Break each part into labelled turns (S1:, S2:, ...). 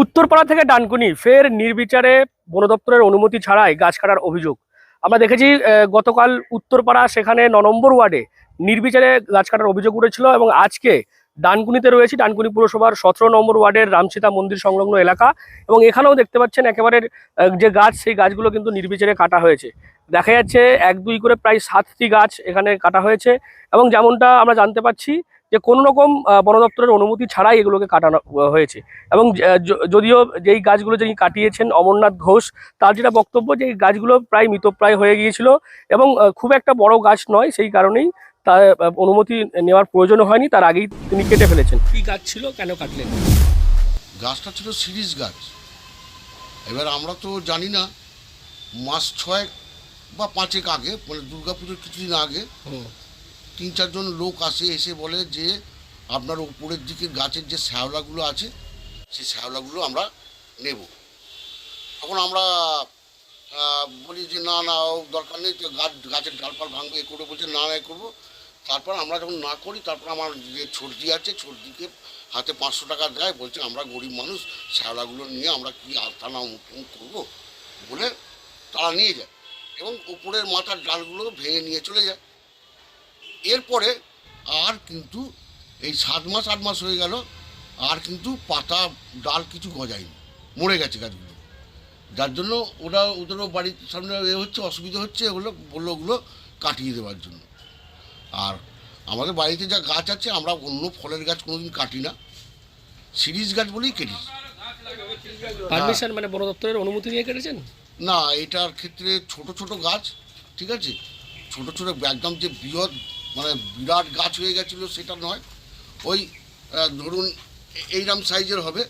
S1: উত্তরপাড়া থেকে ডানকুনি ফের নির্বিচারে বন দপ্তরের অনুমতি ছাড়াই গাছ কাটার অভিযোগ। আমরা দেখেছি গতকাল উত্তরপাড়া সেখানে ন নম্বর ওয়ার্ডে নির্বিচারে গাছ কাটার অভিযোগ উঠেছিল এবং আজকে ডানকুনিতে রয়েছে, ডানকুনি পুরসভার সতেরো নম্বর ওয়ার্ডের রামসীতা মন্দির সংলগ্ন এলাকা এবং এখানেও দেখতে পাচ্ছেন একেবারে যে গাছ, সেই গাছগুলো কিন্তু নির্বিচারে কাটা হয়েছে। দেখা যাচ্ছে, এক দুই করে প্রায় সাতটি গাছ এখানে কাটা হয়েছে এবং যেমনটা আমরা জানতে পাচ্ছি যে কোনো রকম বন দপ্তরের অনুমতি ছাড়াই এগুলোকে কাটানো হয়েছে। এবং যদিও যেই গাছগুলো যিনি কাটিয়েছেন অমরনাথ ঘোষ তার যেটা বক্তব্য যে এই গাছগুলো প্রায় মৃতপ্রায় হয়ে গিয়েছিল এবং খুব একটা বড় গাছ নয় সেই কারণেই তার অনুমতি নেওয়ার প্রয়োজন হয়নি তার আগেই তিনি কেটে ফেলেছেন। কি গাছ ছিল কেন কাটলেন?
S2: গাছটা ছিল সিরিজ গাছ। এবার আমরা তো জানি না মাস ছয়েক বা পাঁচেক আগে মানে দুর্গাপুজোর কিছুদিন আগে তিন চারজন লোক আসে, এসে বলে যে আপনার উপরের দিকের গাছের যে শ্যাওলাগুলো আছে সেই শ্যাওলাগুলো আমরা নেব। তখন আমরা বলি যে না না দরকার নেই, তো গাছ, গাছের ডালপাল ভাঙবে, এ করব, বলছে না না, এ করব। তারপর আমরা যখন না করি, তারপর আমার যে ছর্দি আছে ছর্দিকে হাতে পাঁচশো টাকা দেয়, বলছে আমরা গরিব মানুষ, শ্যাওলাগুলো নিয়ে আমরা কি আস্তানা মুখ করব? বলে তারা নিয়ে যায় এবং উপরের মাথার ডালগুলো ভেঙে নিয়ে চলে যায়। এরপরে আর কিন্তু এই সাত মাস আট মাস হয়ে গেল আর কিন্তু পাতা ডাল কিছু গজায়নি। মরে গেছে গাছগুলো। যার জন্য ওরা ওদেরও বাড়ির সামনে এ হচ্ছে অসুবিধা হচ্ছে ওগুলো বলল ওগুলো কাটিয়ে দেওয়ার জন্য। আর আমাদের বাড়িতে যা গাছ আছে আমরা অন্য ফলের গাছ কোনোদিন কাটি না। সিরিজ গাছ বলেই কেটি
S1: পারমিশন মানে বন দপ্তরের অনুমতি নিয়ে কেটেছেন?
S2: না এটার ক্ষেত্রে ছোট ছোট গাছ ঠিক আছে? ছোট ছোট একদম যে বৃহৎ মানে বিরাট গাছ হয়ে গেছিল সেটা নয়। ওই ধরুন এইরকম সাইজের হবে।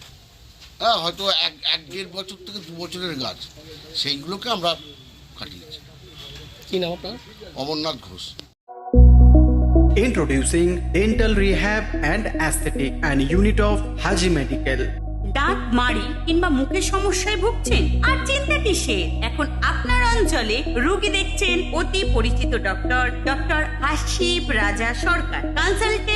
S2: হ্যাঁ হয়তো এক এক দেড় বছর থেকে দু বছরের গাছ। সেইগুলোকে আমরা কাটিয়েছি।
S1: কি নাম আপনার?
S2: Amarnath Ghosh.
S3: Introducing Dental Rehab and Aesthetic and Unit of Haji Medical.
S4: দাঁত মারি কিংবা মুখের সমস্যায় ভুগছেন আর চিন্তা কিসের? এখন আপনার অঞ্চলে রুগী দেখছেন অতি পরিচিত doctor doctor Ashif Raja Sarkar. Consultant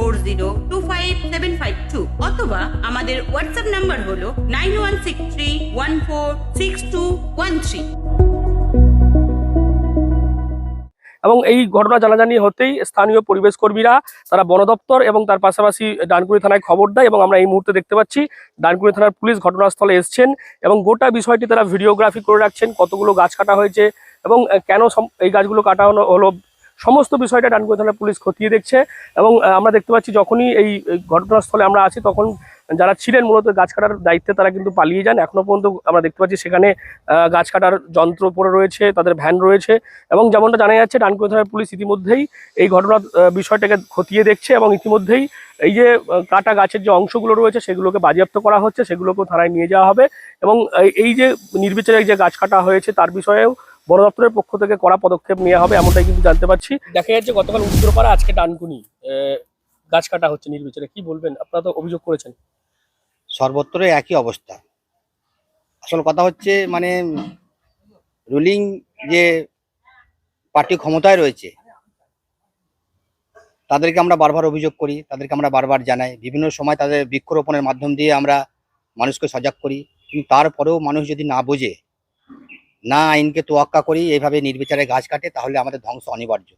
S4: four zero two five seven five two অথবা আমাদের হোয়াটসঅ্যাপ নাম্বার হলো nine one six three one four six two one three
S1: এবং এই ঘটনা জানাজানি হতেই স্থানীয় পরিবেশ কর্মীরা, তারা বন দপ্তর এবং তার পাশাপাশি ডানকুড়ি থানায় খবর দেয় এবং আমরা এই মুহূর্তে দেখতে পাচ্ছি ডানকুড়ি থানার পুলিশ ঘটনাস্থলে এসছেন এবং গোটা বিষয়টি তারা ভিডিওগ্রাফি করে রাখছেন, কতগুলো গাছ কাটা হয়েছে এবং কেন এই গাছগুলো কাটা হলো সমস্ত বিষয়টা ডানকুনি থানার পুলিশ খতিয়ে দেখছে এবং আমরা দেখতে পাচ্ছি যখনই এই ঘটনাস্থলে আমরা আছি তখন যারা ছিলেন মূলত গাছ কাটার দায়িত্বে তারা কিন্তু পালিয়ে যান। এখনও পর্যন্ত আমরা দেখতে পাচ্ছি সেখানে গাছ কাটার যন্ত্র পড়ে রয়েছে, তাদের ভ্যান রয়েছে এবং যেমনটা জানা যাচ্ছে ডানকুনি থানার পুলিশ ইতিমধ্যেই এই ঘটনার বিষয়টাকে খতিয়ে দেখছে এবং ইতিমধ্যেই এই যে কাটা গাছের যে অংশগুলো রয়েছে সেগুলোকে বাজেয়াপ্ত করা হচ্ছে, সেগুলোকেও থানায় নিয়ে যাওয়া হবে এবং এই যে নির্বিচারে যে গাছ কাটা হয়েছে তার বিষয়েও বন দপ্তরের পক্ষ থেকে কড়া পদক্ষেপ নেওয়া হবে এমনটাই কিন্তু জানতে পারছি। দেখা যাচ্ছে গতকাল উত্তরপাড়া আজকে ডানকুনি গাছ কাটা হচ্ছে নির্বিচারে। কি বলবেন? আপনারা তো অভিযোগ করেছেন।
S5: সর্বত্র একই অবস্থা। আসল কথা হচ্ছে মানে রুলিং যে পার্টি ক্ষমতায় রয়েছে তাদেরকে আমরা বারবার অভিযোগ করি তাদেরকে আমরা বারবার জানাই। বিভিন্ন সময় তাদের বৃক্ষরোপণের মাধ্যম দিয়ে আমরা মানুষকে সজাগ করি। কিন্তু তারপরেও মানুষ যদি না বোঝে না আইনকে তোয়াক্কা করি এইভাবে নির্বিচারে গাছ কাটে, তাহলে আমাদের ধ্বংস অনিবার্য।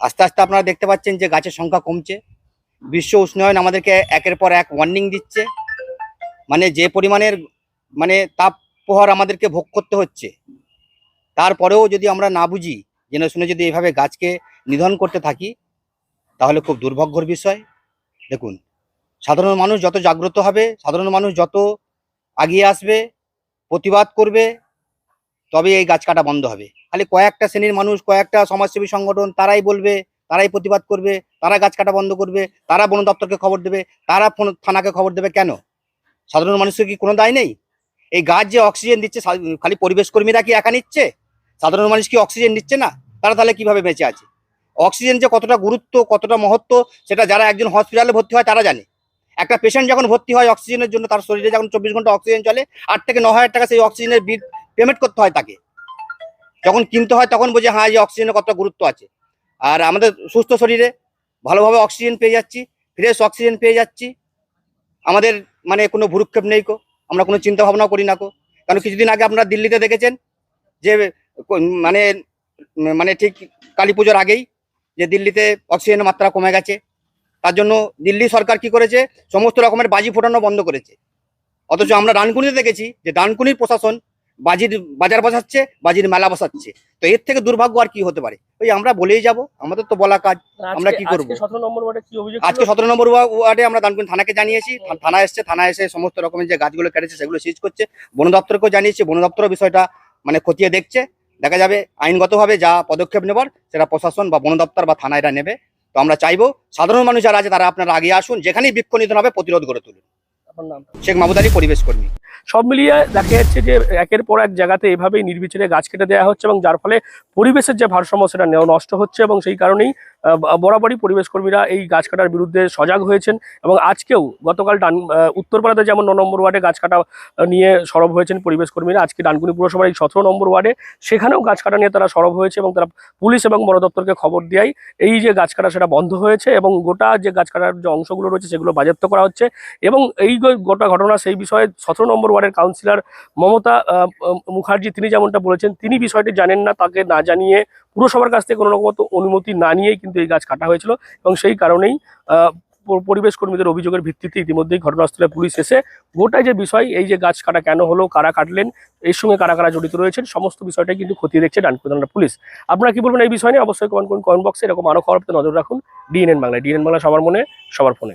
S5: আস্তে আস্তে আপনারা দেখতে পাচ্ছেন যে গাছের সংখ্যা কমছে। বিশ্ব উষ্ণায়ন আমাদেরকে একের পর এক ওয়ার্নিং দিচ্ছে। মানে যে পরিমাণের মানে তাপ প্রহার আমাদেরকে ভোগ করতে হচ্ছে। তারপরেও যদি আমরা না বুঝি জেনে শুনে যদি এইভাবে গাছকে নিধন করতে থাকি, তাহলে খুব দুর্ভাগ্যর বিষয়। দেখুন, সাধারণ মানুষ যত জাগ্রত হবে, সাধারণ মানুষ যত আগিয়ে আসবে, প্রতিবাদ করবে তবে এই গাছ কাটা বন্ধ হবে। খালি কয়েকটা শ্রেণির মানুষ, কয়েকটা সমাজসেবী সংগঠন, তারাই বলবে, তারাই প্রতিবাদ করবে, তারা গাছ কাটা বন্ধ করবে, তারা বন দপ্তরকে খবর দেবে, তারা থানাকে খবর দেবে কেন? সাধারণ মানুষের কি কোনো দায় নেই? এই গাছ যে অক্সিজেন দিচ্ছে খালি পরিবেশ কর্মীরা কি একা নিচ্ছে? সাধারণ মানুষ কি অক্সিজেন নিচ্ছে না? তারা তাহলে কীভাবে বেঁচে আছে? অক্সিজেন যে কতটা গুরুত্ব, কতটা মহত্ব, সেটা যারা একজন হসপিটালে ভর্তি হয় তারা জানে। একটা পেশেন্ট যখন ভর্তি হয় অক্সিজেনের জন্য, তার শরীরে যখন চব্বিশ ঘণ্টা অক্সিজেন চলে, আট থেকে ন হাজার টাকা সেই অক্সিজেনের বিল পেমেন্ট করতে হয় তাকে। যখন কিনতে হয় তখন বোঝে হ্যাঁ এই অক্সিজেনের কতটা গুরুত্ব আছে। আর আমাদের সুস্থ শরীরে ভালোভাবে অক্সিজেন পেয়ে যাচ্ছি ফ্রেশ অক্সিজেন পেয়ে যাচ্ছি। আমাদের মানে কোনো ভুরুক্ষেপ নেই কো আমরা কোনো চিন্তা ভাবনাও করি না কো কারণ কিছুদিন আগে আপনারা দিল্লিতে দেখেছেন যে মানে মানে ঠিক কালী পুজোর আগেই যে দিল্লিতে অক্সিজেনের মাত্রা কমে গেছে। তার জন্য দিল্লি সরকার কি করেছে? সমস্ত রকমের বাজি ফোটানো বন্ধ করেছে। অথচ আমরা ডানকুনিতে দেখেছি যে ডানকুনির প্রশাসন বাজির বাজার বসাচ্ছে বাজির মেলা বসাচ্ছে। তো এর থেকে দুর্ভাগ্য আর কি হতে পারে? ওই আমরা বলেই যাব আমাদের তো বলা কাজ আমরা কি করব? আজকে সতেরো নম্বর ওয়া- ওয়ার্ডে আমরা দানকুনি থানাকে জানিয়েছি থানা এসছে থানা এসে সমস্ত রকমের যে গাছগুলো কেটেছে সেগুলো সিজ করছে। বন দপ্তরকেও জানিয়েছি বন দপ্তর বিষয়টা মানে খতিয়ে দেখছে। দেখা যাবে আইনগতভাবে যা পদক্ষেপ নেবার সেটা প্রশাসন বা বন দপ্তর বা থানা এরা নেবে। তো আমরা চাইব সাধারণ মানুষ যারা আছে তারা আপনারা আগে আসুন যেখানেই বৃক্ষ নিধন হবে প্রতিরোধ গড়ে তুলুন।
S1: আপনার নাম।
S5: শেখ মাহমুদ আলী পরিবেশ কর্মী।
S1: সব মিলিয়ে দেখা যাচ্ছে যে একের পর এক জায়গাতে এভাবেই নির্বিচারে গাছ কেটে দেওয়া হচ্ছে এবং যার ফলে পরিবেশের যে ভারসাম্য সেটা নষ্ট হচ্ছে এবং সেই কারণেই বরাবরই পরিবেশ কর্মীরা এই গাছ কাটার বিরুদ্ধে সজাগ হয়েছেন এবং আজকেও গতকাল ডান উত্তরপাড়াতে যেমন ন নম্বর ওয়ার্ডে গাছ কাটা নিয়ে সরব হয়েছেন পরিবেশ কর্মীরা। আজকে ডানকুনি পুরসভার এই সতেরো নম্বর ওয়ার্ডে সেখানেও গাছ কাটা নিয়ে তারা সরব হয়েছে এবং তারা পুলিশ এবং বন দপ্তরকে খবর দেয় এই যে গাছ কাটা সেটা বন্ধ হয়েছে এবং গোটা যে গাছ কাটার যে অংশগুলো রয়েছে সেগুলো বাজেয়াপ্ত করা হচ্ছে এবং এই গোটা ঘটনা, সেই বিষয়ে সতেরো নম্বর ওয়ার্ডের কাউন্সিলর মমতা মুখার্জি তিনি যেমনটা বলেছেন, তিনি বিষয়টি জানেন না, তাকে না জানিয়ে পুরসভার কাছ থেকে কোনো রকম অনুমতি না নিয়েই কিন্তু এই গাছ কাটা হয়েছিল এবং সেই কারণেই পরিবেশ কর্মীদের অভিযোগের ভিত্তিতে ইতিমধ্যেই ঘটনাস্থলে পুলিশ এসে গোটাই যে বিষয়, এই যে গাছ কাটা কেন হলো, কারা কাটলেন, এর সঙ্গে কারা কারা জড়িত রয়েছেন, সমস্ত বিষয়টাই কিন্তু খতিয়ে দেখছে ডানকুনি পুলিশ। আপনারা কি বলবেন এই বিষয় নিয়ে? অবশ্যই কমেন্ট করুন কমেন্ট বক্সে এরকম আরও খবর নজর রাখুন। ডিএনএন বাংলায় ডিএনএন বাংলা সবার মনে, সবার ফোনে।